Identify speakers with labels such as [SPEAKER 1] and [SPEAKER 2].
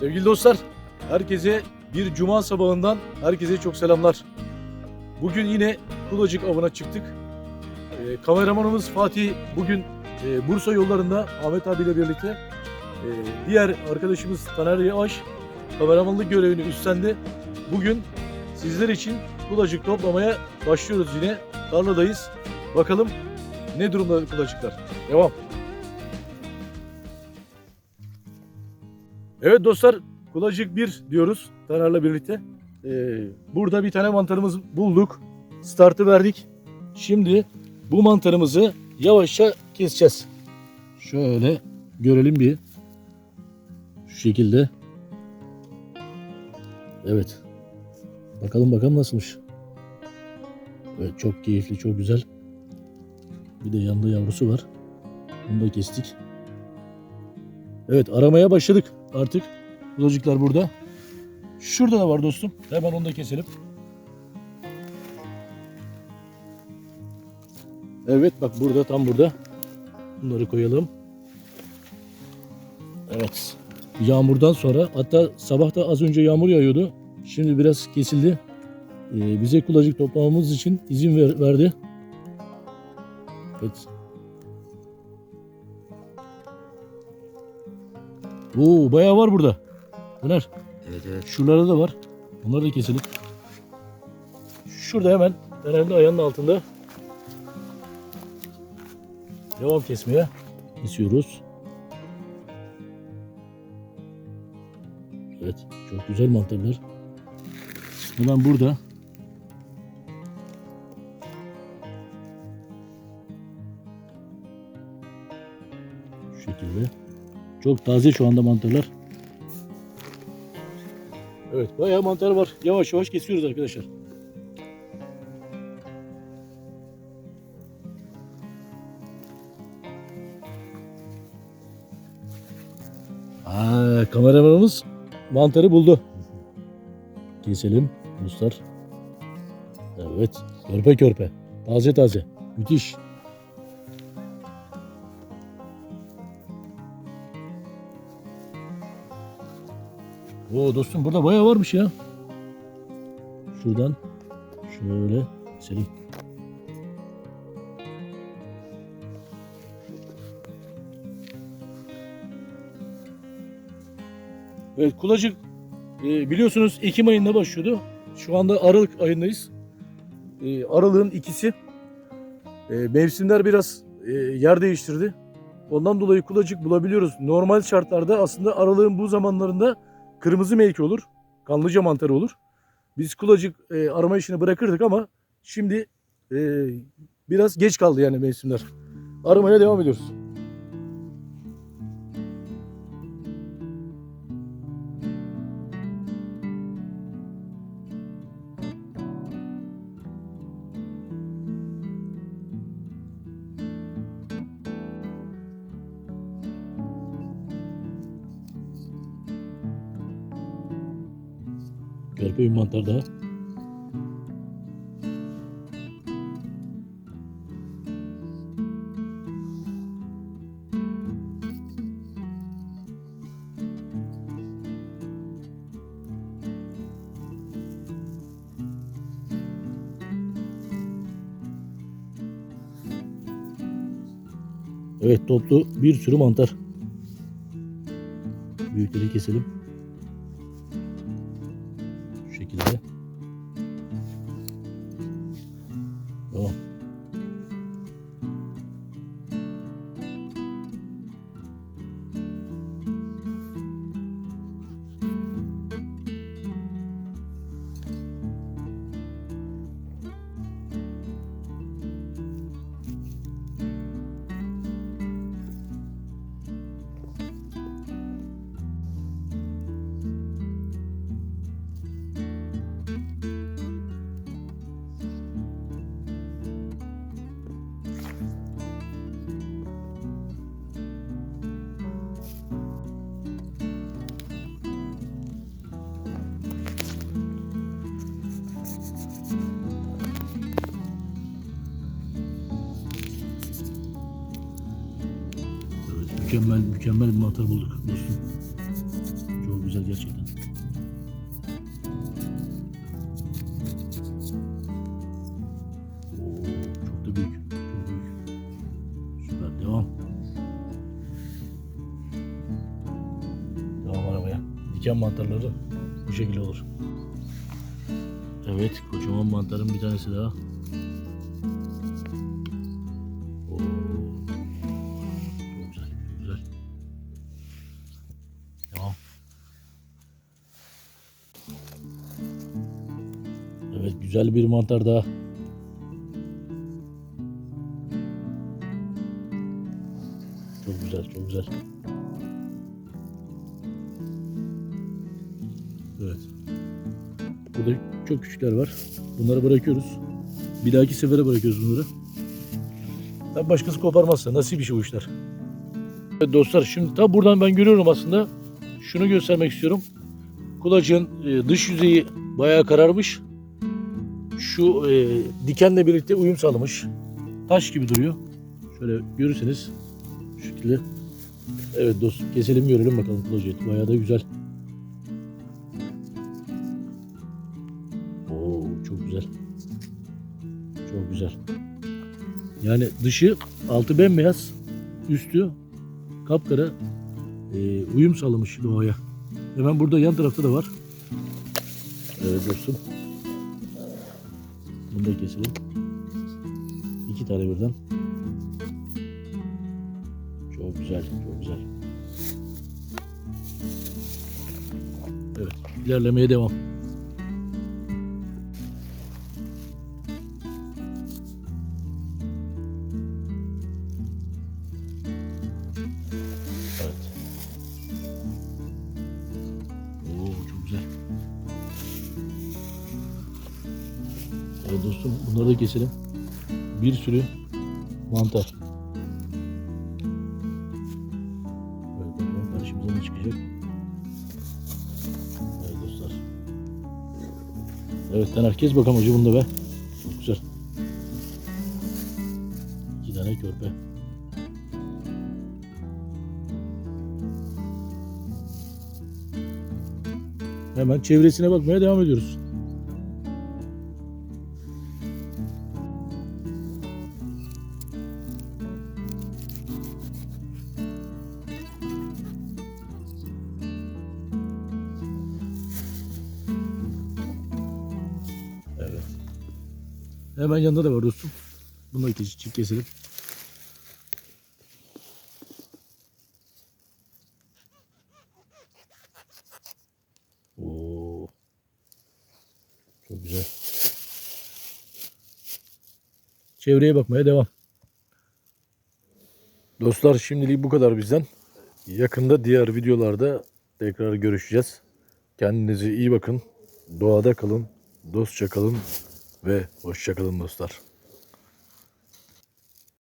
[SPEAKER 1] Sevgili dostlar, herkese bir cuma sabahından herkese çok selamlar. Bugün yine Kulacık avına çıktık. Ee, kameramanımız Fatih bugün e, Bursa yollarında Ahmet abiyle birlikte e, diğer arkadaşımız Taner Yavaş kameramanlık görevini üstlendi. Bugün sizler için kulacık toplamaya başlıyoruz yine. Tarladayız. Bakalım ne durumda kulacıklar. Devam. Evet dostlar kulacık 1 diyoruz Taner'le birlikte. Ee, burada bir tane mantarımız bulduk. Startı verdik. Şimdi bu mantarımızı yavaşça keseceğiz. Şöyle görelim bir. Şu şekilde. Evet. Bakalım bakalım nasılmış. Evet çok keyifli, çok güzel. Bir de yanında yavrusu var. Bunu da kestik. Evet aramaya başladık artık. Kulacıklar burada. Şurada da var dostum. Hemen onu da keselim. Evet bak burada tam burada. Bunları koyalım. Evet. Yağmurdan sonra hatta sabah da az önce yağmur yağıyordu. Şimdi biraz kesildi. Ee, bize kulacık toplamamız için izin ver- verdi. Evet. Oo bayağı var burada. Öner.
[SPEAKER 2] Evet evet.
[SPEAKER 1] Şuralarda da var. Bunları da keselim. Şurada hemen Fener'in ayağının altında. Devam kesmeye. Kesiyoruz. Evet. Çok güzel mantarlar. Hemen burada. Çok taze şu anda mantarlar. Evet bayağı mantar var. Yavaş yavaş kesiyoruz arkadaşlar. Aa, kameramanımız mantarı buldu. Keselim dostlar. Evet körpe körpe. Taze taze. Müthiş. Oo dostum burada bayağı varmış ya. Şuradan şöyle keselim. Evet kulacık e, biliyorsunuz Ekim ayında başlıyordu. Şu anda Aralık ayındayız. E, Aralık'ın ikisi. E, mevsimler biraz e, yer değiştirdi. Ondan dolayı kulacık bulabiliyoruz. Normal şartlarda aslında Aralık'ın bu zamanlarında kırmızı meyke olur. Kanlıca mantarı olur. Biz kulacık e, arama işini bırakırdık ama şimdi e, biraz geç kaldı yani mevsimler. Aramaya devam ediyoruz. Körpe bir mantar daha. Evet toplu bir sürü mantar. Büyükleri keselim. Mükemmel mükemmel bir mantar bulduk dostum. Çok güzel gerçekten. Oo, çok büyük. Çok büyük. Süper devam. Devam aramaya. Diken mantarları bu şekilde olur. Evet kocaman mantarın bir tanesi daha. Evet güzel bir mantar daha. Çok güzel, çok güzel. Evet. Burada çok küçükler var. Bunları bırakıyoruz. Bir dahaki sefere bırakıyoruz bunları. Tabii başkası koparmazsa nasip işi bu işler. Evet dostlar şimdi tabi buradan ben görüyorum aslında. Şunu göstermek istiyorum. Kulacığın e, dış yüzeyi bayağı kararmış. Şu e, dikenle birlikte uyum sağlamış. Taş gibi duruyor. Şöyle görürseniz şu şekilde. Evet dostum keselim görelim bakalım eti. Bayağı da güzel. Oo çok güzel. Çok güzel. Yani dışı altı bembeyaz, üstü kapkara e, uyum sağlamış doğaya. Hemen burada yan tarafta da var. Evet dostum. Bunu da keselim. İki tane birden. Çok güzel, çok güzel. Evet, ilerlemeye devam. Evet dostum bunları da keselim. Bir sürü mantar. Evet bakalım karşımıza ne çıkacak. Evet dostlar. Evet Taner kes bakalım hacı bunda be. Çok güzel. İki tane körpe. Hemen çevresine bakmaya devam ediyoruz. Hemen yanında da var dostum. Bunu da çift keselim. Oo. Çok güzel. Çevreye bakmaya devam. Dostlar şimdilik bu kadar bizden. Yakında diğer videolarda tekrar görüşeceğiz. Kendinize iyi bakın. Doğada kalın, dostça kalın ve hoşça kalın dostlar.